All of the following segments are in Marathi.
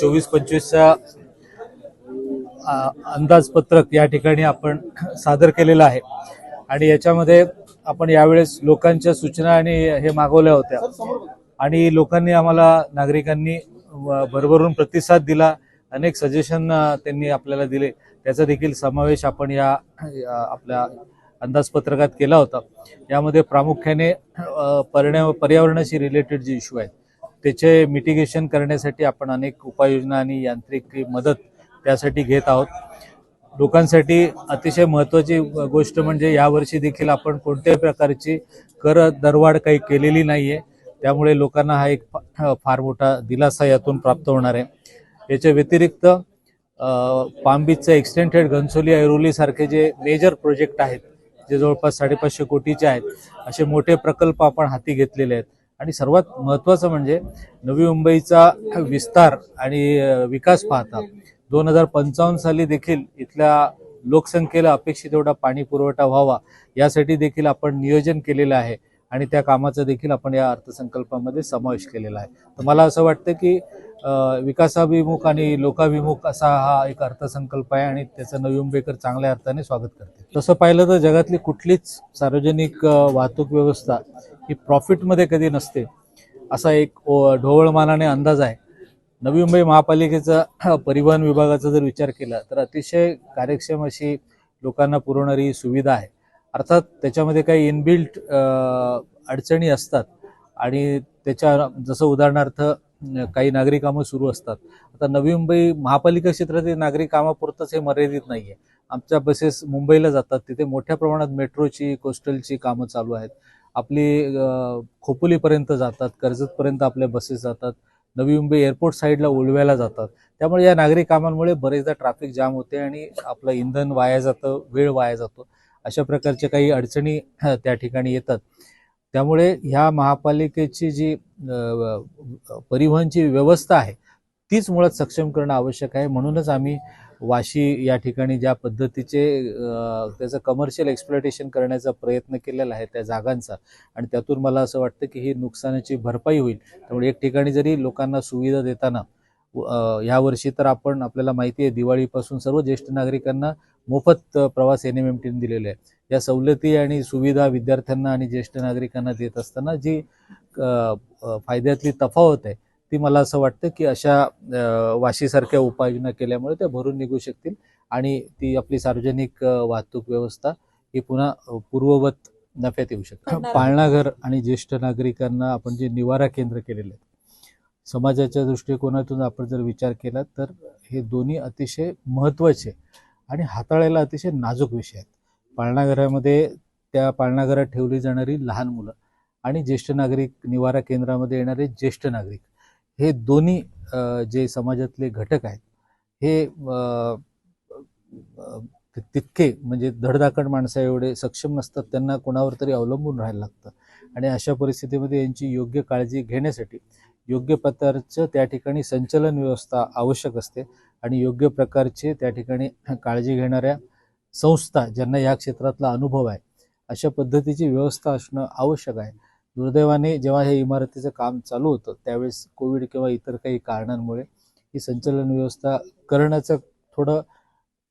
चोवीस पंचवीसच्या अंदाजपत्रक या ठिकाणी आपण सादर केलेलं आहे. आणि याच्यामध्ये आपण यावेळेस लोकांच्या सूचना आणि हे मागवल्या होत्या. आणि लोकांनी आम्हाला नागरिकांनी भरभरून प्रतिसाद दिला. अनेक सजेशन त्यांनी आपल्याला दिले. त्याचा देखील समावेश आपण या आपल्या अंदाजपत्रकात केला होता. यामध्ये प्रामुख्याने पर्यावरणाशी रिलेटेड जे इश्यू आहेत त्याचे मिटिगेशन करण्यासाठी आपण अनेक उपाययोजना आणि यांत्रिक मदत त्यासाठी घेत आहोत. लोकांसाठी अतिशय महत्त्वाची गोष्ट म्हणजे यावर्षी देखील आपण कोणत्याही प्रकारची कर दरवाढ काही केलेली नाहीये. त्यामुळे लोकांना हा एक फार मोठा दिलासा यातून प्राप्त होणार आहे. याच्या व्यतिरिक्त पामबीचचं एक्सटेंटेड एक्सटेंडेड घनसोली ऐरोली सारखे जे मेजर प्रोजेक्ट आहेत जे जवळपास साडेपाचशे कोटीचे आहेत असे मोठे प्रकल्प आपण हाती घेतलेले आहेत. आणि सर्वात महत्त्वाचं म्हणजे नवी मुंबईचा विस्तार आणि विकास पाहता. दोन हजार पंचावन्न साली देखील इथल्या लोकसंख्येला अपेक्षित एवढा पाणी पुरवठा व्हावा यासाठी देखील आपण नियोजन केलेलं आहे आणि त्या कामाचा देखील आपण या अर्थसंकल्पामध्ये समावेश केलेला आहे. तर मला असं वाटतं की विकासाभिमुख आणि लोकाभिमुख असा हा एक अर्थसंकल्प आहे आणि त्याचं नवी मुंबईकर चांगल्या अर्थाने स्वागत करते. तसं पाहिलं तर जगातली कुठलीच सार्वजनिक वाहतूक व्यवस्था ही प्रॉफिटमध्ये कधी नसते. असा एक ढोवळमानाने अंदाज आहे. नवी मुंबई महापालिकेचा परिवहन विभागाचा जर विचार केला तर अतिशय कार्यक्षम अशी लोकांना पुरवणारी सुविधा आहे. अर्थात त्याच्यामध्ये काही इनबिल्ट अडचणी असतात. आणि त्याच्या जसं उदाहरणार्थ काही नागरी कामं सुरू असतात. आता नवी मुंबई महापालिका क्षेत्रातील नागरी कामापुरतंच हे मर्यादित नाही आहे आमच्या बसेस मुंबईला जातात. तिथे मोठ्या प्रमाणात मेट्रोची कोस्टलची कामं चालू आहेत. आपली खोपोलीपर्यंत जातात कर्जतपर्यंत आपल्या बसेस जातात नवी मुंबई एअरपोर्ट साईडला उलव्याला जातात. त्यामुळे या नागरी कामांमुळे बरेचदा ट्रॅफिक जाम होते आणि आपलं इंधन वाया जातं वेळ वाया जातो. अशा प्रकारच्या काही अडचणी त्या ठिकाणी येतात. त्यामुळे ह्या महापालिकेची जी परिवहनची व्यवस्था आहे तीच मुळात सक्षम करणं आवश्यक आहे. म्हणूनच आम्ही वाशी या ठिकाणी ज्या पद्धतीचे त्याचं कमर्शियल एक्सप्लॉटेशन करण्याचा प्रयत्न केलेला आहे त्या जागांचा. आणि त्यातून मला असं वाटतं की ही नुकसानाची भरपाई होईल. त्यामुळे एक ठिकाणी जरी लोकांना सुविधा देताना ह्या यावर्षी तर आपण आपल्याला माहिती आहे दिवाळीपासून सर्व ज्येष्ठ नागरिकांना मोफत प्रवास एन एम एम टीने दिलेले आहे. या सवलती आणि सुविधा विद्यार्थ्यांना आणि ज्येष्ठ नागरिकांना देत असताना जी फायद्यातली तफावत आहे ती मला असं वाटतं की अशा वाशीसारख्या उपाययोजना केल्यामुळे त्या भरून निघू शकतील आणि ती आपली सार्वजनिक वाहतूक व्यवस्था ही पुन्हा पूर्ववत नफ्यात येऊ शकते. पाळणाघर आणि ज्येष्ठ नागरिकांना आपण जे निवारा केंद्र केलेले आहेत समाजाच्या दृष्टिकोनातून आपण जर विचार केला तर हे दोन्ही अतिशय महत्त्वाचे आणि हाताळायला अतिशय नाजूक विषय आहेत. पाळणाघरामध्ये त्या पाळणाघरात ठेवली जाणारी लहान मुलं आणि ज्येष्ठ नागरिक निवारा केंद्रामध्ये येणारे ज्येष्ठ नागरिक हे दोन्ही जे समाजातले घटक आहेत हे तितके म्हणजे धडधाकड माणसा एवढे सक्षम नसतात त्यांना कोणावर तरी अवलंबून राहायला लागतं. आणि अशा परिस्थितीमध्ये यांची योग्य काळजी घेण्यासाठी योग्य प्रकारचं त्या ठिकाणी संचलन व्यवस्था आवश्यक असते आणि योग्य प्रकारचे त्या ठिकाणी काळजी घेणाऱ्या संस्था ज्यांना या क्षेत्रातला अनुभव आहे अशा पद्धतीची व्यवस्था असणं आवश्यक आहे. दुर्दैवाने जेव्हा हे इमारतीचं काम चालू होतं त्यावेळेस कोविड किंवा इतर काही कारणांमुळे ही संचलन व्यवस्था करण्याचं थोडं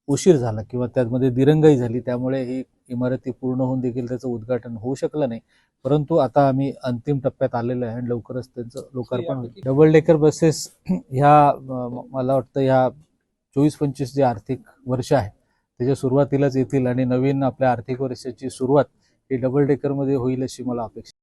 उशीर झाला किंवा त्यामध्ये दिरंगाई झाली. त्यामुळे ही इमारती पूर्ण होऊन देखील त्याचं उद्घाटन होऊ शकलं नाही. परंतु आता आम्ही अंतिम टप्प्यात आलेलो आहे आणि लवकरच त्यांचं लोकार्पण होईल. डबल डेकर बसेस ह्या मला वाटतं ह्या चोवीस पंचवीस जे आर्थिक वर्ष आहे त्याच्या सुरुवातीलाच येतील आणि नवीन आपल्या आर्थिक वर्षाची सुरुवात ही डबल डेकरमध्ये होईल अशी मला अपेक्षा.